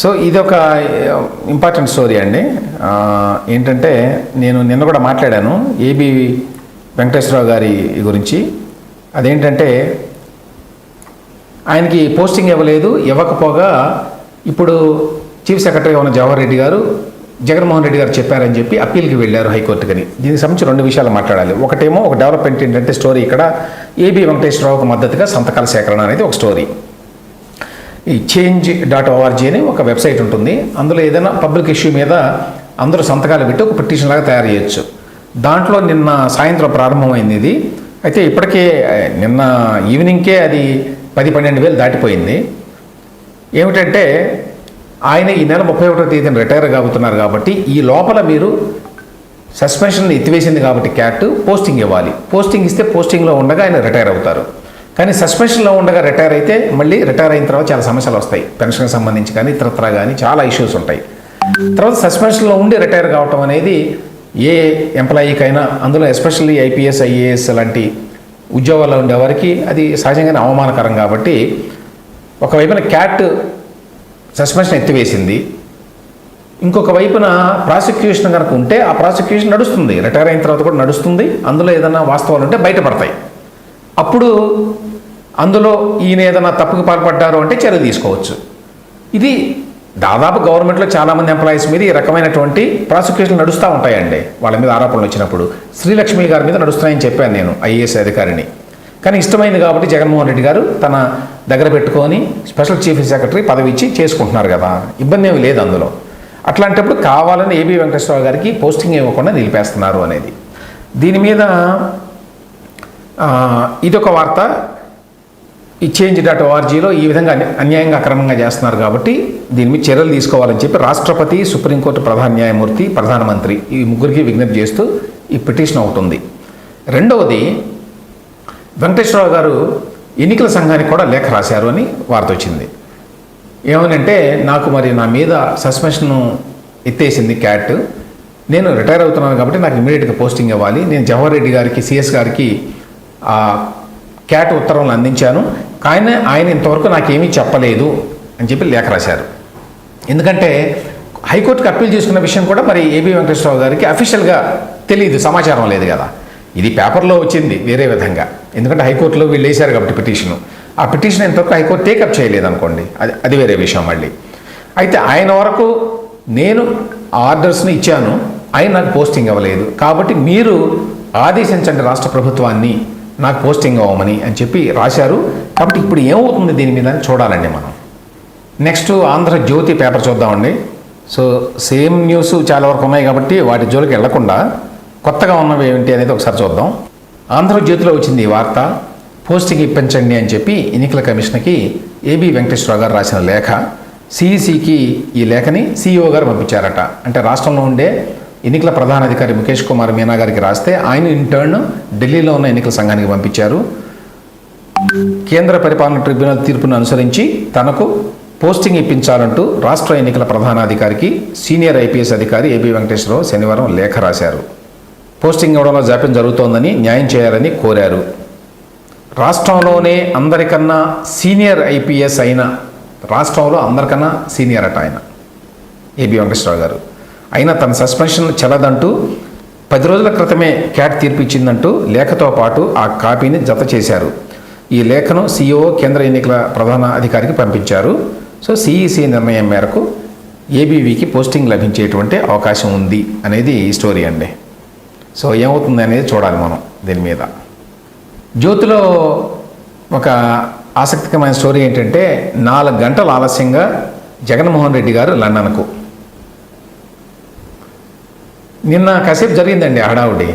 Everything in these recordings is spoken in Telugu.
సో ఇది ఒక ఇంపార్టెంట్ స్టోరీ అండి. ఏంటంటే నేను నిన్న కూడా మాట్లాడాను ఏబి వెంకటేశ్వరరావు గారి గురించి. అదేంటంటే ఆయనకి పోస్టింగ్ ఇవ్వలేదు ఇవ్వకపోగా ఇప్పుడు చీఫ్ సెక్రటరీ ఉన్న జవహర్ రెడ్డి గారు జగన్మోహన్ రెడ్డి గారు చెప్పారని చెప్పి అప్పీల్కి వెళ్ళారు హైకోర్టుకని దీనికి సంబంధించి రెండు విషయాలు మాట్లాడాలి. ఒకటేమో ఒక డెవలప్మెంట్ ఏంటంటే స్టోరీ ఇక్కడ ఏబి వెంకటేశ్వరరావుకు మద్దతుగా సంతకాల సేకరణ అనేది ఒక స్టోరీ ఈ చేంజ్ డాట్ ఓఆర్జీ అని ఒక వెబ్సైట్ ఉంటుంది. అందులో ఏదైనా పబ్లిక్ ఇష్యూ మీద అందరూ సంతకాలు పెట్టి ఒక పిటిషన్ లాగా తయారు చేయొచ్చు. దాంట్లో నిన్న సాయంత్రం ప్రారంభమైంది ఇది. అయితే ఇప్పటికే నిన్న ఈవినింగ్కే అది పది పన్నెండు వేలు దాటిపోయింది. ఏమిటంటే ఆయన ఈ నెల ముప్పై ఒకటో తేదీన రిటైర్ కాబోతున్నారు కాబట్టి ఈ లోపల మీరు సస్పెన్షన్ ఎత్తివేసింది కాబట్టి క్యాట్ పోస్టింగ్ ఇవ్వాలి. పోస్టింగ్ ఇస్తే పోస్టింగ్లో ఉండగా ఆయన రిటైర్ అవుతారు. కానీ సస్పెన్షన్లో ఉండగా రిటైర్ అయితే మళ్ళీ రిటైర్ అయిన తర్వాత చాలా సమస్యలు వస్తాయి. పెన్షన్కి సంబంధించి కానీ ఇతరత్ర కానీ చాలా ఇష్యూస్ ఉంటాయి. తర్వాత సస్పెన్షన్లో ఉండి రిటైర్ కావటం అనేది ఏ ఎంప్లాయీకైనా అందులో ఎస్పెషల్లీ ఐపీఎస్ ఐఏఎస్ లాంటి ఉద్యోగాల్లో ఉండేవారికి అది సహజంగానే అవమానకరం కాబట్టి ఒకవైపున క్యాట్ సస్పెన్షన్ ఎత్తివేసింది. ఇంకొక వైపున ప్రాసిక్యూషన్ కనుక ఉంటే ఆ ప్రాసిక్యూషన్ నడుస్తుంది. రిటైర్ అయిన తర్వాత కూడా నడుస్తుంది. అందులో ఏదైనా వాస్తవాలు ఉంటే బయటపడతాయి. అప్పుడు అందులో ఈయన ఏదైనా తప్పుకు పాల్పడ్డారు అంటే చర్య తీసుకోవచ్చు. ఇది దాదాపు గవర్నమెంట్లో చాలామంది ఎంప్లాయీస్ మీద ఈ రకమైనటువంటి ప్రాసిక్యూషన్ నడుస్తూ ఉంటాయండి. వాళ్ళ మీద ఆరోపణలు వచ్చినప్పుడు. శ్రీలక్ష్మి గారి మీద నడుస్తున్నాయని చెప్పాను నేను ఐఏఎస్ అధికారిని. కానీ ఇష్టమైంది కాబట్టి జగన్మోహన్ రెడ్డి గారు తన దగ్గర పెట్టుకొని స్పెషల్ చీఫ్ సెక్రటరీ పదవి ఇచ్చి చేసుకుంటున్నారు కదా. ఇబ్బంది ఏమి లేదు అందులో. అట్లాంటప్పుడు కావాలని ఏబి వెంకటేశ్వరరావు గారికి పోస్టింగ్ ఇవ్వకుండా నిలిపేస్తున్నారు అనేది. దీని మీద ఇదొక వార్త. ఈ చేంజ్ డాట్ ఓఆర్జీలో ఈ విధంగా అన్యాయంగా అక్రమంగా చేస్తున్నారు కాబట్టి దీని మీద చర్యలు తీసుకోవాలని చెప్పి రాష్ట్రపతి సుప్రీంకోర్టు ప్రధాన న్యాయమూర్తి ప్రధానమంత్రి ఈ ముగ్గురికి విజ్ఞప్తి చేస్తూ ఈ పిటిషన్ ఒకటి ఉంది. రెండవది వెంకటేశ్వరరావు గారు ఎన్నికల సంఘానికి కూడా లేఖ రాశారు అని వార్త వచ్చింది. ఏమనంటే నాకు మరి నా మీద సస్పెన్షన్ ఎత్తేసింది క్యాట్. నేను రిటైర్ అవుతున్నాను కాబట్టి నాకు ఇమీడియట్గా పోస్టింగ్ ఇవ్వాలి. నేను జవహర్ రెడ్డి గారికి సిఎస్ గారికి క్యాట్ ఉత్తర్వులను అందించాను. ఆయన ఆయన ఇంతవరకు నాకేమీ చెప్పలేదు అని చెప్పి లేఖ రాశారు. ఎందుకంటే హైకోర్టుకి అప్పీల్ చేసుకున్న విషయం కూడా మరి ఏబి వెంకటేశ్వరరావు గారికి అఫీషియల్గా తెలియదు సమాచారం లేదు కదా. ఇది పేపర్లో వచ్చింది వేరే విధంగా. ఎందుకంటే హైకోర్టులో వీళ్ళు వేశారు కాబట్టి పిటిషను. ఆ పిటిషన్ ఇంతవరకు హైకోర్టు టేకప్ చేయలేదు అనుకోండి అది అది వేరే విషయం మళ్ళీ. అయితే ఆయన వరకు నేను ఆర్డర్స్ని ఇచ్చాను. ఆయన నాకు పోస్టింగ్ ఇవ్వలేదు కాబట్టి మీరు ఆదేశించండి రాష్ట్ర ప్రభుత్వాన్ని. నాకు పోస్టింగ్ అవ్వమని అని చెప్పి రాశారు. కాబట్టి ఇప్పుడు ఏమవుతుంది దీని మీద అని చూడాలండి మనం. నెక్స్ట్ ఆంధ్రజ్యోతి పేపర్ చూద్దామండి. సో సేమ్ న్యూస్ చాలా వరకు ఉన్నాయి కాబట్టి వాటి జోలికి వెళ్ళకుండా కొత్తగా ఉన్నవి ఏమిటి అనేది ఒకసారి చూద్దాం. ఆంధ్రజ్యోతిలో వచ్చింది ఈ వార్త. పోస్టింగ్ ఇప్పించండి అని చెప్పి ఎన్నికల కమిషన్కి ఏబి వెంకటేశ్వరరావు గారు రాసిన లేఖ. సిఈసికి ఈ లేఖని సిఇఓ గారు పంపించారట. అంటే రాష్ట్రంలో ఉండే ఎన్నికల ప్రధానాధికారి ముఖేష్ కుమార్ మీనా గారికి రాస్తే ఆయన ఇంటర్న్ ఢిల్లీలో ఉన్న ఎన్నికల సంఘానికి పంపించారు. కేంద్ర పరిపాలన ట్రిబ్యునల్ తీర్పును అనుసరించి తనకు పోస్టింగ్ ఇప్పించాలంటూ రాష్ట్ర ఎన్నికల ప్రధానాధికారికి సీనియర్ ఐపీఎస్ అధికారి ఏబి వెంకటేశ్వరరావు శనివారం లేఖ రాశారు. పోస్టింగ్ ఇవ్వడంలో జాప్యం జరుగుతోందని న్యాయం చేయాలని కోరారు. రాష్ట్రంలోనే అందరికన్నా సీనియర్ ఐపీఎస్ అయిన రాష్ట్రంలో అందరికన్నా సీనియర్ అట ఆయన. ఏబి వెంకటేశ్వరరావు గారు. అయినా తన సస్పెన్షన్ చెల్లదంటూ పది రోజుల క్రితమే క్యాట్ తీర్పు ఇచ్చిందంటూ లేఖతో పాటు ఆ కాపీని జత చేశారు. ఈ లేఖను సిఇఓ కేంద్ర ఎన్నికల ప్రధాన అధికారికి పంపించారు. సో సిఈసి నిర్ణయం మేరకు ఏబీవీకి పోస్టింగ్ లభించేటువంటి అవకాశం ఉంది అనేది ఈ స్టోరీ అండి. సో ఏమవుతుంది అనేది చూడాలి మనం దీని మీద. జ్యోతిలో ఒక ఆసక్తికరమైన స్టోరీ ఏంటంటే నాలుగు గంటల ఆలస్యంగా జగన్మోహన్ రెడ్డి గారు లండన్కు నిన్న కాసేపు జరిగిందండి హడావుడి.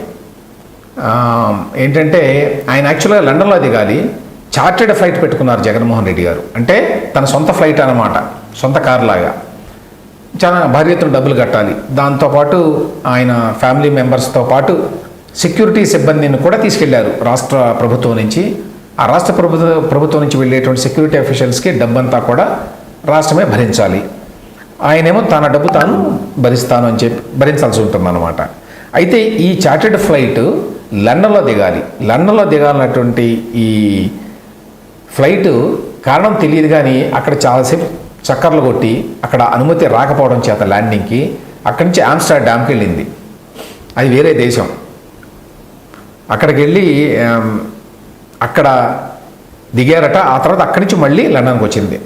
ఏంటంటే ఆయన యాక్చువల్గా లండన్లో దిగాలి. చార్టెడ్ ఫ్లైట్ పెట్టుకున్నారు జగన్మోహన్ రెడ్డి గారు. అంటే తన సొంత ఫ్లైట్ అన్నమాట. సొంత కార్లాగా చాలా భారీ ఎత్తున డబ్బులు కట్టాలి. దాంతోపాటు ఆయన ఫ్యామిలీ మెంబర్స్తో పాటు సెక్యూరిటీ సిబ్బందిని కూడా తీసుకెళ్ళారు రాష్ట్ర ప్రభుత్వం నుంచి. ఆ రాష్ట్ర ప్రభుత్వ ప్రభుత్వం నుంచి వెళ్ళేటువంటి సెక్యూరిటీ అఫీషియల్స్కి డబ్బంతా కూడా రాష్ట్రమే భరించాలి. ఆయనేమో తన డబ్బు తాను భరిస్తాను అని చెప్పి భరించాల్సి ఉంటుందన్నమాట. అయితే ఈ చార్టెడ్ ఫ్లైట్ లండన్లో దిగాలి. లండన్లో దిగాలన్నటువంటి ఈ ఫ్లైట్ కారణం తెలియదు కానీ అక్కడ చాలాసేపు చక్కర్లు కొట్టి అక్కడ అనుమతి రాకపోవడం చేత ల్యాండింగ్కి అక్కడి నుంచి ఆమ్స్టర్ డ్యామ్కి వెళ్ళింది. అది వేరే దేశం. అక్కడికి వెళ్ళి అక్కడ దిగారట. ఆ తర్వాత అక్కడి నుంచి మళ్ళీ లండన్కి వచ్చింది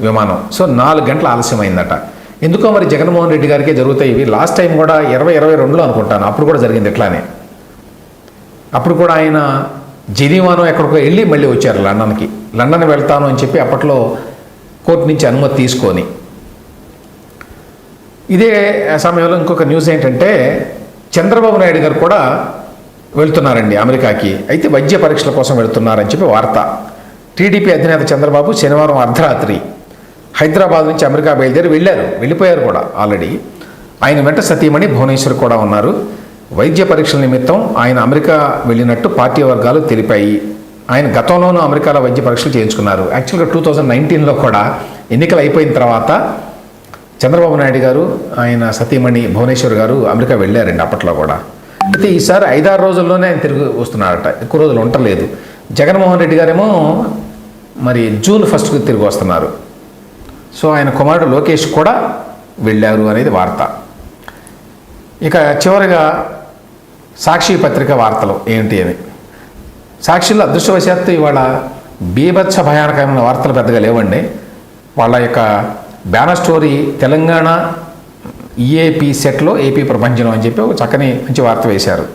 విమానం. సో నాలుగు గంటల ఆలస్యం అయిందట ఎందుకో మరి జగన్మోహన్ రెడ్డి గారికే జరుగుతాయి ఇవి? లాస్ట్ టైం కూడా ఇరవై ఇరవై రెండులో అనుకుంటాను. అప్పుడు కూడా జరిగింది ఇట్లానే. అప్పుడు కూడా ఆయన జెనీవానో ఎక్కడికో వెళ్ళి మళ్ళీ వచ్చారు లండన్కి. లండన్ వెళ్తాను అని చెప్పి అప్పట్లో కోర్టు నుంచి అనుమతి తీసుకొని. ఇదే సమయంలో ఇంకొక న్యూస్ ఏంటంటే చంద్రబాబు నాయుడు గారు కూడా వెళ్తున్నారండి అమెరికాకి. అయితే వైద్య పరీక్షల కోసం వెళ్తున్నారని చెప్పి వార్త. టీడీపీ అధినేత చంద్రబాబు శనివారం అర్ధరాత్రి హైదరాబాద్ నుంచి అమెరికా బయలుదేరి వెళ్ళారు. వెళ్ళిపోయారు కూడా ఆల్రెడీ. ఆయన వెంట సతీమణి భువనేశ్వర్ కూడా ఉన్నారు. వైద్య పరీక్షల నిమిత్తం ఆయన అమెరికా వెళ్ళినట్టు పార్టీ వర్గాలు తెలిపాయి. ఆయన గతంలోనూ అమెరికాలో వైద్య పరీక్షలు చేయించుకున్నారు. యాక్చువల్గా టూ థౌజండ్ నైన్టీన్లో కూడా ఎన్నికలు అయిపోయిన తర్వాత చంద్రబాబు నాయుడు గారు ఆయన సతీమణి భువనేశ్వర్ గారు అమెరికా వెళ్ళారండి అప్పట్లో కూడా. అయితే ఈసారి ఐదారు రోజుల్లోనే ఆయన తిరిగి వస్తున్నారట. ఎక్కువ రోజులు ఉండలేదు జగన్మోహన్ రెడ్డి గారేమో మరి జూన్ ఫస్ట్కి తిరిగి వస్తున్నారు. సో ఆయన కుమారుడు లోకేష్ కూడా వెళ్ళారు అనేది వార్త. ఇక చివరిగా సాక్షి పత్రిక వార్తలు ఏంటి అని. సాక్షిలో అదృష్టవశాత్తు ఇవాళ బీభత్స భయానకమైన వార్తలు పెద్దగా లేవండి. వాళ్ళ యొక్క బ్యానర్ స్టోరీ తెలంగాణ ఈఏపీ సెట్లో ఏపీ ప్రపంచం అని చెప్పి ఒక చక్కని మంచి వార్త వేశారు.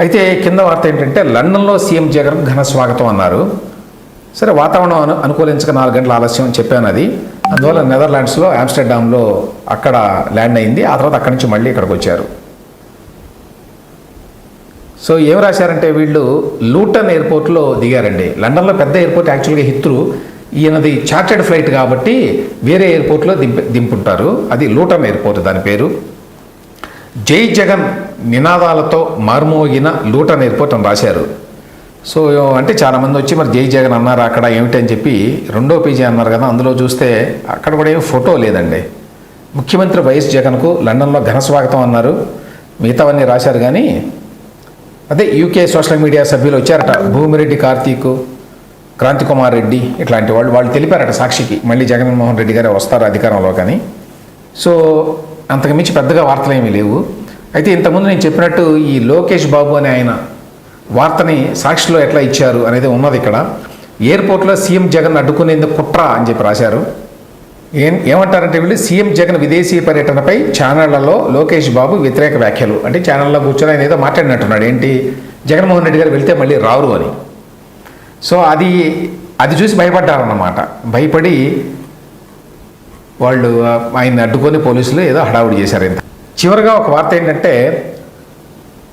అయితే కింద వార్త ఏంటంటే లండన్లో సీఎం జగన్ ఘన స్వాగతం అన్నారు. సరే వాతావరణం అను అనుకూలించక నాలుగు గంటల ఆలస్యం అని చెప్పాను అది. అందువల్ల నెదర్లాండ్స్లో ఆమ్స్టర్డామ్లో అక్కడ ల్యాండ్ అయింది. ఆ తర్వాత అక్కడి నుంచి మళ్ళీ ఇక్కడికి వచ్చారు. సో ఏం రాశారంటే వీళ్ళు లూటన్ ఎయిర్పోర్ట్లో దిగారండి. లండన్లో పెద్ద ఎయిర్పోర్ట్ యాక్చువల్గా హిత్రు ఈయనది చార్టెడ్ ఫ్లైట్ కాబట్టి వేరే ఎయిర్పోర్ట్లో దింప దింపుంటారు. అది లూటన్ ఎయిర్పోర్ట్ దాని పేరు. జై జగన్ నినాదాలతో మార్మోగిన లూటన్ ఎయిర్పోర్ట్ అని రాశారు. సో అంటే చాలామంది వచ్చి మరి జై జగన్ అన్నారు అక్కడ ఏమిటి అని చెప్పి రెండో పేజీ అన్నారు కదా అందులో చూస్తే అక్కడ కూడా ఏమి ఫోటో లేదండి. ముఖ్యమంత్రి వైఎస్ జగన్కు లండన్లో ఘన స్వాగతం అన్నారు. మిగతావన్నీ రాశారు కానీ అదే యూకే సోషల్ మీడియా సభ్యులు వచ్చారట భూమిరెడ్డి కార్తీక్ క్రాంతి కుమార్ రెడ్డి ఇట్లాంటి వాళ్ళు వాళ్ళు తెలిపారట సాక్షికి మళ్ళీ జగన్మోహన్ రెడ్డి గారే వస్తారు అధికారంలో కానీ. సో అంతకుమించి పెద్దగా వార్తలు ఏమీ లేవు. అయితే ఇంతకుముందు నేను చెప్పినట్టు ఈ లోకేష్ బాబు అనే ఆయన వార్తని సాక్షిలో ఎట్లా ఇచ్చారు అనేది ఉన్నది ఇక్కడ. ఎయిర్పోర్ట్లో సీఎం జగన్ అడ్డుకునేందుకు కుట్ర అని చెప్పి రాశారు. ఏం ఏమంటారంటే వీళ్ళు? సీఎం జగన్ విదేశీ పర్యటనపై ఛానళ్ళలో లోకేష్ బాబు వ్యతిరేక వ్యాఖ్యలు. అంటే ఛానల్లో కూర్చొని ఆయన ఏదో మాట్లాడినట్టున్నాడు. ఏంటి? జగన్మోహన్ రెడ్డి గారు వెళ్తే మళ్ళీ రారు అని. సో అది అది చూసి భయపడ్డారన్నమాట. భయపడి వాళ్ళు ఆయన్ని అడ్డుకొని పోలీసులు ఏదో హడావుడి చేశారు. ఇంత చివరిగా ఒక వార్త ఏంటంటే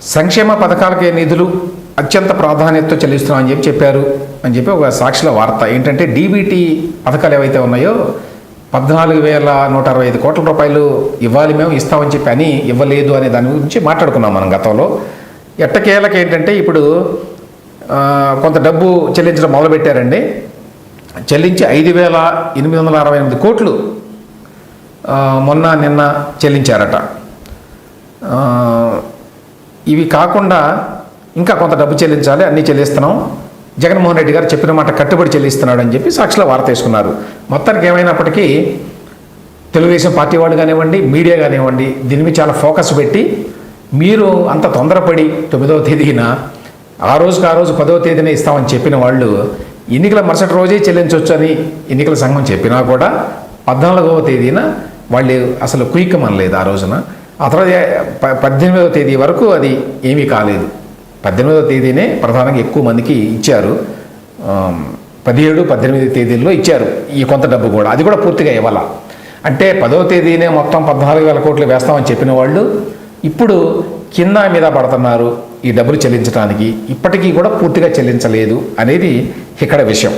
సంక్షేమ పథకాలకే నిధులు అత్యంత ప్రాధాన్యతతో చెల్లిస్తున్నామని చెప్పి చెప్పారు అని చెప్పి ఒక సాక్షుల వార్త. ఏంటంటే డీబీటీ పథకాలు ఏవైతే ఉన్నాయో పద్నాలుగు వేల నూట అరవై ఐదు కోట్ల రూపాయలు ఇవ్వాలి మేము ఇస్తామని చెప్పి అని ఇవ్వలేదు అనే దాని గురించి మాట్లాడుకున్నాం మనం గతంలో. ఎట్టకేలకు ఏంటంటే ఇప్పుడు కొంత డబ్బు చెల్లించడం మొదలుపెట్టారండి. చెల్లించి ఐదు వేల ఎనిమిది వందల అరవై ఎనిమిది కోట్లు మొన్న నిన్న చెల్లించారట. ఇవి కాకుండా ఇంకా కొంత డబ్బు చెల్లించాలి అన్నీ చెల్లిస్తున్నాం. జగన్మోహన్ రెడ్డి గారు చెప్పిన మాట కట్టుబడి చెల్లిస్తున్నాడు అని చెప్పి సాక్షిలో వార్త వేసుకున్నారు. మొత్తానికి ఏమైనప్పటికీ తెలుగుదేశం పార్టీ వాళ్ళు కానివ్వండి మీడియా కానివ్వండి దీని మీద చాలా ఫోకస్ పెట్టి మీరు అంత తొందరపడి తొమ్మిదవ తేదీన ఆ రోజుకి ఆ రోజు పదవ తేదీన ఇస్తామని చెప్పిన వాళ్ళు ఎన్నికల మరుసటి రోజే చెల్లించవచ్చు అని ఎన్నికల సంఘం చెప్పినా కూడా పద్నాలుగవ తేదీన వాళ్ళు అసలు కుయిక్కమనలేదు ఆ రోజున. ఆ తర్వాత పద్దెనిమిదవ తేదీ వరకు అది ఏమీ కాలేదు. పద్దెనిమిదవ తేదీనే ప్రధానంగా ఎక్కువ మందికి ఇచ్చారు. పదిహేడు పద్దెనిమిది తేదీల్లో ఇచ్చారు ఈ కొంత డబ్బు కూడా. అది కూడా పూర్తిగా ఇవ్వాల. అంటే పదవ తేదీనే మొత్తం పద్నాలుగు వేల కోట్లు వేస్తామని చెప్పిన వాళ్ళు ఇప్పుడు కింద మీద పడుతున్నారు ఈ డబ్బులు చెల్లించడానికి ఇప్పటికీ కూడా పూర్తిగా చెల్లించలేదు అనేది ఇక్కడ విషయం.